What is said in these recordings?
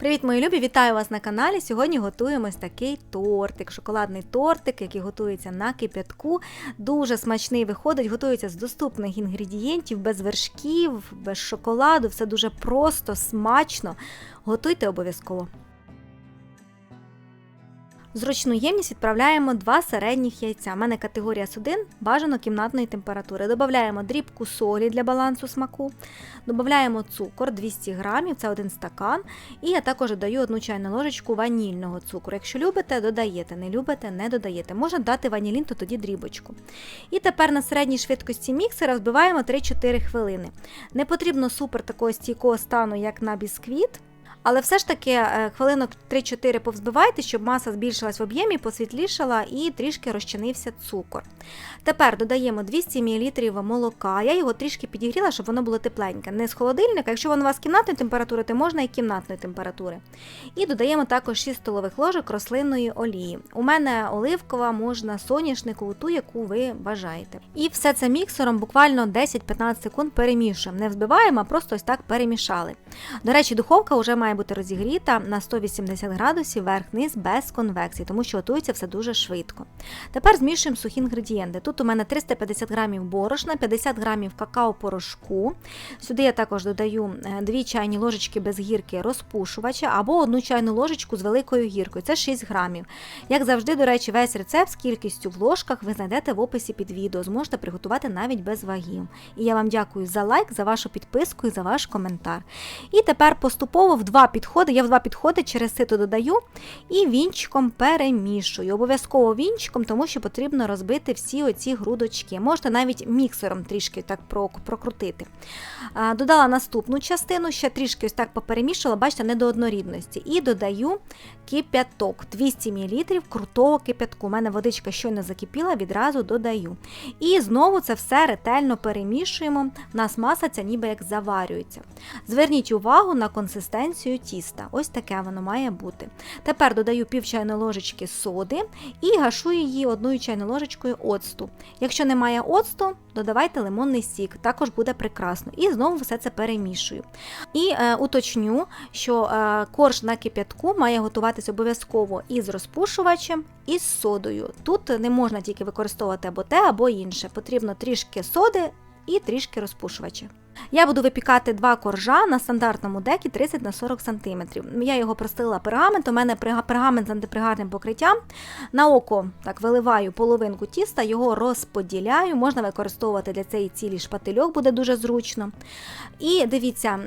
Привіт, мої любі! Вітаю вас на каналі. Сьогодні готуємо ось такий тортик, шоколадний тортик, який готується на кип'ятку. Дуже смачний виходить, готується з доступних інгредієнтів, без вершків, без шоколаду. Все дуже просто, смачно. Готуйте обов'язково. Зручну ємність відправляємо два середніх яйця. У мене категорія С1, бажано кімнатної температури. Додаємо дрібку солі для балансу смаку. Додаємо цукор 200 грамів, це один стакан. І я також додаю одну чайну ложечку ванільного цукру. Якщо любите, додаєте, не любите, не додаєте. Можна дати ванілін, то тоді дрібочку. І тепер на середній швидкості міксера збиваємо 3-4 хвилини. Не потрібно супер такого стійкого стану, як на бісквіт. Але все ж таки е, хвилинок 3-4 повзбивайте, щоб маса збільшилась в об'ємі, посвітлішала і трішки розчинився цукор. Тепер додаємо 200 мл молока. Я його трішки підігріла, щоб воно було тепленьке. Не з холодильника, якщо воно у вас кімнатної температури, то можна і кімнатної температури. І додаємо також 6 столових ложок рослинної олії. У мене оливкова, можна соняшникову, ту, яку ви бажаєте. І все це міксером буквально 10-15 секунд перемішуємо. Не взбиваємо, а просто ось так перемішали. До речі, духовка вже має бути розігріта на 180 градусів верх-низ без конвекції, тому що готується все дуже швидко. Тепер змішуємо сухі інгредієнти. Тут у мене 350 грамів борошна, 50 грамів какао-порошку. Сюди я також додаю 2 чайні ложечки без гірки розпушувача або 1 чайну ложечку з великою гіркою. Це 6 грамів. Як завжди, до речі, весь рецепт з кількістю в ложках ви знайдете в описі під відео. Зможете приготувати навіть без вагів. І я вам дякую за лайк, за вашу підписку і за ваш коментар. І тепер поступово в два підходи, я в два підходи через сито додаю і вінчиком перемішую. Обов'язково вінчиком, тому що потрібно розбити всі оці грудочки. Можете навіть міксером трішки так прокрутити. Додала наступну частину, ще трішки ось так поперемішала, бачите, не до однорідності. І додаю кип'яток 200 мл крутого кип'ятку. У мене водичка щойно закипіла, відразу додаю. І знову це все ретельно перемішуємо. У нас маса ця ніби як заварюється. Зверніть увагу на консистенцію тіста. Ось таке воно має бути. Тепер додаю пів чайної ложечки соди і гашу її одною чайною ложечкою оцту. Якщо немає оцту, додавайте лимонний сік, також буде прекрасно. І знову все це перемішую. І е, уточню, що е, корж на кип'ятку має готуватися обов'язково із розпушувачем, і з содою. Тут не можна тільки використовувати або те, або інше. Потрібно трішки соди і трішки розпушувача. Я буду випікати два коржа на стандартному декі 30 на 40 см. Я його простила пергаментом, у мене пергамент з антипригарним покриттям. На око так виливаю половинку тіста, його розподіляю. Можна використовувати для цієї цілі шпательок, буде дуже зручно. І дивіться,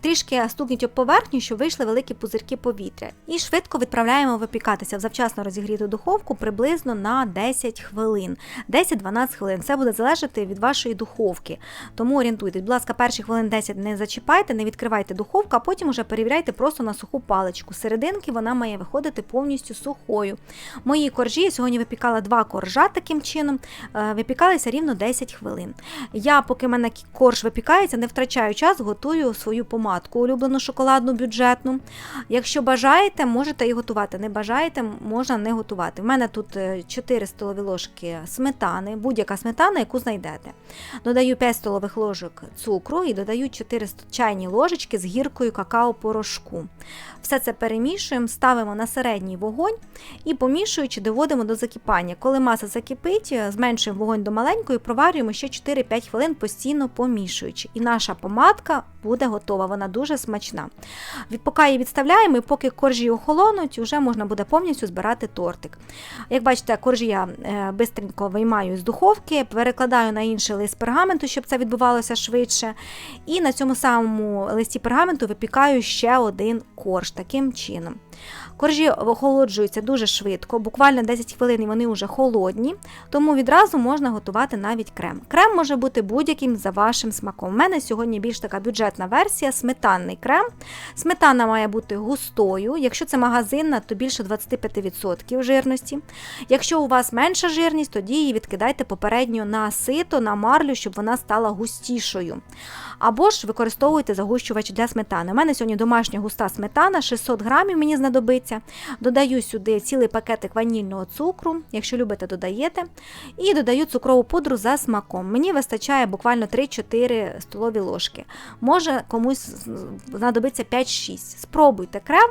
трішки стукніть об поверхню, щоб вийшли великі пузирки повітря. І швидко відправляємо випікатися в завчасно розігріту духовку приблизно на 10 хвилин. 10-12 хвилин. Це буде залежати від вашої духовки. Тому орієнтуйтесь, будь ласка, перші хвилин 10 не зачіпайте, не відкривайте духовку, а потім вже перевіряйте просто на суху паличку. Серединки вона має виходити повністю сухою. Мої коржі я сьогодні випікала два коржа таким чином, е, випікалися рівно 10 хвилин. Я, поки в мене корж випікається, не втрачаю час, готую свою помадку, улюблену шоколадну бюджетну. Якщо бажаєте, можете і готувати. Не бажаєте, можна не готувати. У мене тут 4 е, столові ложки сметани, будь-яка сметана, яку знайдете. Додаю 5 столових ложок цукру цукру і додаю 4 чайні ложечки з гіркою какао-порошку. Все це перемішуємо, ставимо на середній вогонь і помішуючи, доводимо до закипання. Коли маса закипить, зменшуємо вогонь до маленької, проварюємо ще 4-5 хвилин, постійно помішуючи. І наша помадка буде готова, вона дуже смачна. Поки її відставляємо, і поки коржі охолонуть, вже можна буде повністю збирати тортик. Як бачите, коржі я швидко е, виймаю з духовки, перекладаю на інший лист пергаменту, щоб це відбувалося швидше. І на цьому самому листі пергаменту випікаю ще один корж таким чином. Коржі охолоджуються дуже швидко, буквально 10 хвилин і вони вже холодні, тому відразу можна готувати навіть крем. Крем може бути будь-яким за вашим смаком. У мене сьогодні більш така бюджетна версія, сметанний крем. Сметана має бути густою, якщо це магазинна, то більше 25% жирності. Якщо у вас менша жирність, тоді її відкидайте попередньо на сито, на марлю, щоб вона стала густішою. Або ж використовуйте загущувач для сметани. У мене сьогодні домашня густа сметана, 600 грамів мені знадобиться. Додаю сюди цілий пакетик ванільного цукру, якщо любите, додаєте. І додаю цукрову пудру за смаком. Мені вистачає буквально 3-4 столові ложки. Може комусь знадобиться 5-6. Спробуйте крем.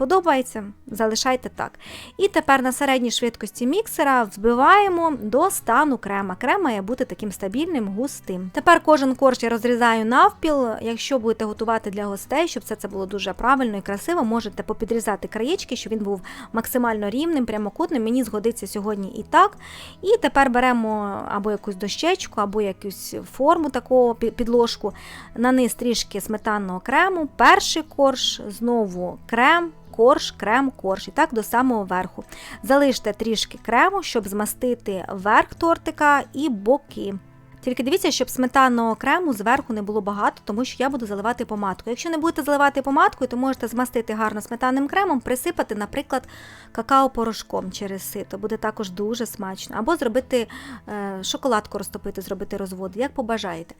Подобається, залишайте так. І тепер на середній швидкості міксера взбиваємо до стану крема. Крем має бути таким стабільним, густим. Тепер кожен корж я розрізаю навпіл. Якщо будете готувати для гостей, щоб все це було дуже правильно і красиво, можете попідрізати краєчки, щоб він був максимально рівним, прямокутним. Мені згодиться сьогодні і так. І тепер беремо або якусь дощечку, або якусь форму такого підложку. На низ трішки сметанного крему, перший корж, знову крем корж, крем, корж. І так до самого верху. Залиште трішки крему, щоб змастити верх тортика і боки. Тільки дивіться, щоб сметанного крему зверху не було багато, тому що я буду заливати помадку. Якщо не будете заливати помадкою, то можете змастити гарно сметанним кремом, присипати, наприклад, какао-порошком через сито. Буде також дуже смачно. Або зробити е, шоколадку розтопити, зробити розводи, як побажаєте.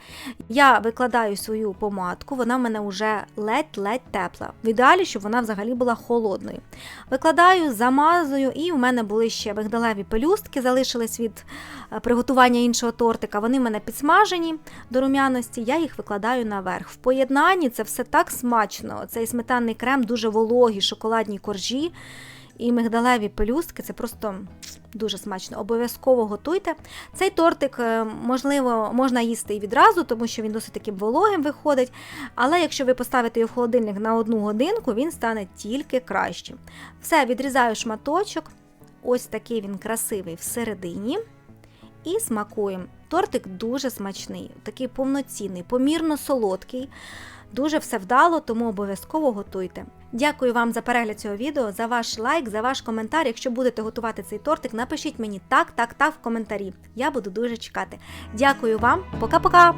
Я викладаю свою помадку, вона в мене вже ледь-ледь тепла. В ідеалі, щоб вона взагалі була холодною. Викладаю, замазую, і в мене були ще мигдалеві пелюстки, залишились від е, приготування іншого тортика. Вони мене підсмажені до рум'яності, я їх викладаю наверх. В поєднанні це все так смачно. Цей сметанний крем, дуже вологі, шоколадні коржі і мигдалеві пелюстки це просто дуже смачно. Обов'язково готуйте. Цей тортик, е, можливо, можна їсти і відразу, тому що він досить таким вологим виходить. Але якщо ви поставите його в холодильник на одну годинку, він стане тільки кращим. Все, відрізаю шматочок. Ось такий він красивий всередині. І смакуємо. Тортик дуже смачний, такий повноцінний, помірно солодкий. Дуже все вдало, тому обов'язково готуйте. Дякую вам за перегляд цього відео, за ваш лайк, за ваш коментар. Якщо будете готувати цей тортик, напишіть мені так, так, так в коментарі. Я буду дуже чекати. Дякую вам, пока-пока!